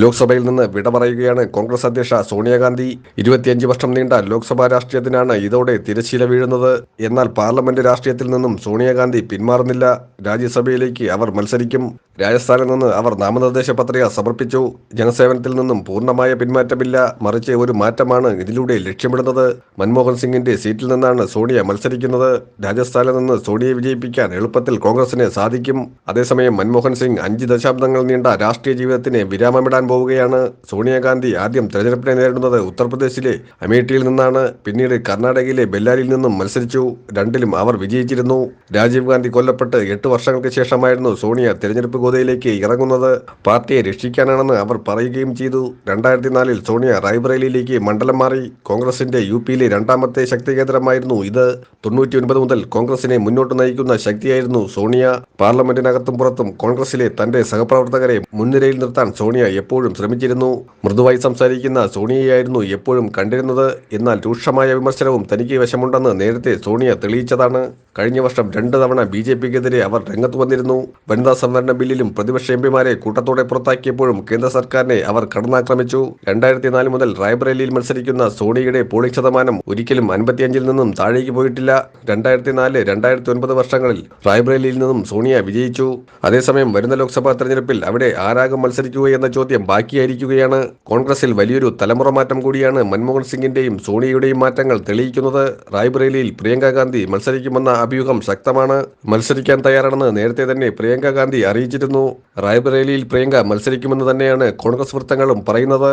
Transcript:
ലോക്സഭയിൽ നിന്ന് വിട പറയുകയാണ് കോൺഗ്രസ് അധ്യക്ഷ സോണിയാഗാന്ധി. ഇരുപത്തിയഞ്ച് വർഷം നീണ്ട ലോക്സഭാ രാഷ്ട്രീയത്തിനാണ് ഇതോടെ തിരശ്ശീല വീഴുന്നത്. എന്നാൽ പാർലമെന്റ് രാഷ്ട്രീയത്തിൽ നിന്നും സോണിയാഗാന്ധി പിന്മാറുന്നില്ല. രാജ്യസഭയിലേക്ക് അവർ മത്സരിക്കും. രാജസ്ഥാനിൽ നിന്ന് അവർ നാമനിർദ്ദേശ പത്രിക സമർപ്പിച്ചു. ജനസേവനത്തിൽ നിന്നും പൂർണമായ പിന്മാറ്റമില്ല. മറിച്ച് ഒരു മാറ്റമാണ് ഇതിലൂടെ ലക്ഷ്യമിടുന്നത്. മൻമോഹൻ സിംഗിന്റെ സീറ്റിൽ നിന്നാണ് സോണിയ മത്സരിക്കുന്നത്. രാജസ്ഥാനിൽ നിന്ന് സോണിയെ വിജയിപ്പിക്കാൻ എളുപ്പത്തിൽ കോൺഗ്രസിന് സാധിക്കും. അതേസമയം മൻമോഹൻ സിംഗ് അഞ്ച് ദശാബ്ദങ്ങൾ നീണ്ട രാഷ്ട്രീയ ജീവിതത്തിന് വിരാമമിടാൻ പോവുകയാണ് സോണിയാഗാന്ധി ആദ്യം തെരഞ്ഞെടുപ്പിനെ നേരിടുന്നത് ഉത്തർപ്രദേശിലെ അമേഠിയിൽ നിന്നാണ്. പിന്നീട് കർണാടകയിലെ ബെല്ലാരിയിൽ നിന്നും മത്സരിച്ചു. രണ്ടിലും അവർ വിജയിച്ചിരുന്നു. രാജീവ് ഗാന്ധി കൊല്ലപ്പെട്ട് എട്ട് വർഷങ്ങൾക്ക് ശേഷമായിരുന്നു സോണിയ തെരഞ്ഞെടുപ്പ് ഗോതയിലേക്ക് ഇറങ്ങുന്നത്. പാർട്ടിയെ രക്ഷിക്കാനാണെന്ന് അവർ പറയുകയും ചെയ്തു. രണ്ടായിരത്തി നാലിൽ സോണിയ റായ്ബറേലിയിലേക്ക് മണ്ഡലം മാറി. കോൺഗ്രസിന്റെ യു പിയിലെ രണ്ടാമത്തെ ശക്തി കേന്ദ്രമായിരുന്നു ഇത്. തൊണ്ണൂറ്റി ഒൻപത് മുതൽ കോൺഗ്രസിനെ മുന്നോട്ട് നയിക്കുന്ന ശക്തിയായിരുന്നു സോണിയ. പാർലമെന്റിനകത്തും പുറത്തും കോൺഗ്രസിലെ തന്റെ സഹപ്രവർത്തകരെ മുൻനിരയിൽ നിർത്താൻ സോണിയ എപ്പോഴും ശ്രമിച്ചിരുന്നു. മൃദുവായി സംസാരിക്കുന്ന സോണിയയായിരുന്നു എപ്പോഴും കണ്ടിരുന്നത്. എന്നാൽ രൂക്ഷമായ വിമർശനവും തനിക്ക് വശമുണ്ടെന്ന് നേരത്തെ സോണിയ തെളിയിച്ചതാണ്. കഴിഞ്ഞ വർഷം രണ്ടു തവണ ബി ജെ പിക്കെതിരെ അവർ രംഗത്ത് വന്നിരുന്നു. വനിതാ സംവരണ ബില്ലിലും പ്രതിപക്ഷ എംപിമാരെ കൂട്ടത്തോടെ പുറത്താക്കിയപ്പോഴും കേന്ദ്ര സർക്കാരിനെ അവർ കടന്നാക്രമിച്ചു. രണ്ടായിരത്തി നാല് മുതൽ റായ്ബറേലിയിൽ മത്സരിക്കുന്ന സോണിയുടെ പോളിംഗ് ശതമാനം ഒരിക്കലും അൻപത്തിയഞ്ചിൽ നിന്നും താഴേക്ക് പോയിട്ടില്ല. രണ്ടായിരത്തി നാല് രണ്ടായിരത്തി ഒൻപത് വർഷങ്ങളിൽ റായ്ബറേലിയിൽ നിന്നും സോണിയ വിജയിച്ചു. അതേസമയം വരുന്ന ലോക്സഭാ തെരഞ്ഞെടുപ്പിൽ അവിടെ ആരാകും മത്സരിക്കുക എന്ന ചോദ്യം ബാക്കിയായിരിക്കുകയാണ്. കോൺഗ്രസിൽ വലിയൊരു തലമുറ മാറ്റം കൂടിയാണ് മൻമോഹൻ സിംഗിന്റെയും സോണിയയുടെയും മാറ്റങ്ങൾ തെളിയിക്കുന്നത്. റായ്ബറേലിയിൽ പ്രിയങ്ക ഗാന്ധി മത്സരിക്കുമെന്ന അഭ്യൂഹം ശക്തമാണ്. മത്സരിക്കാൻ തയ്യാറാണെന്ന് നേരത്തെ തന്നെ പ്രിയങ്ക ഗാന്ധി അറിയിച്ചിരുന്നു. റായ്ബറേലിയിൽ പ്രിയങ്ക മത്സരിക്കുമെന്ന് തന്നെയാണ് കോൺഗ്രസ് വൃത്തങ്ങളും പറയുന്നത്.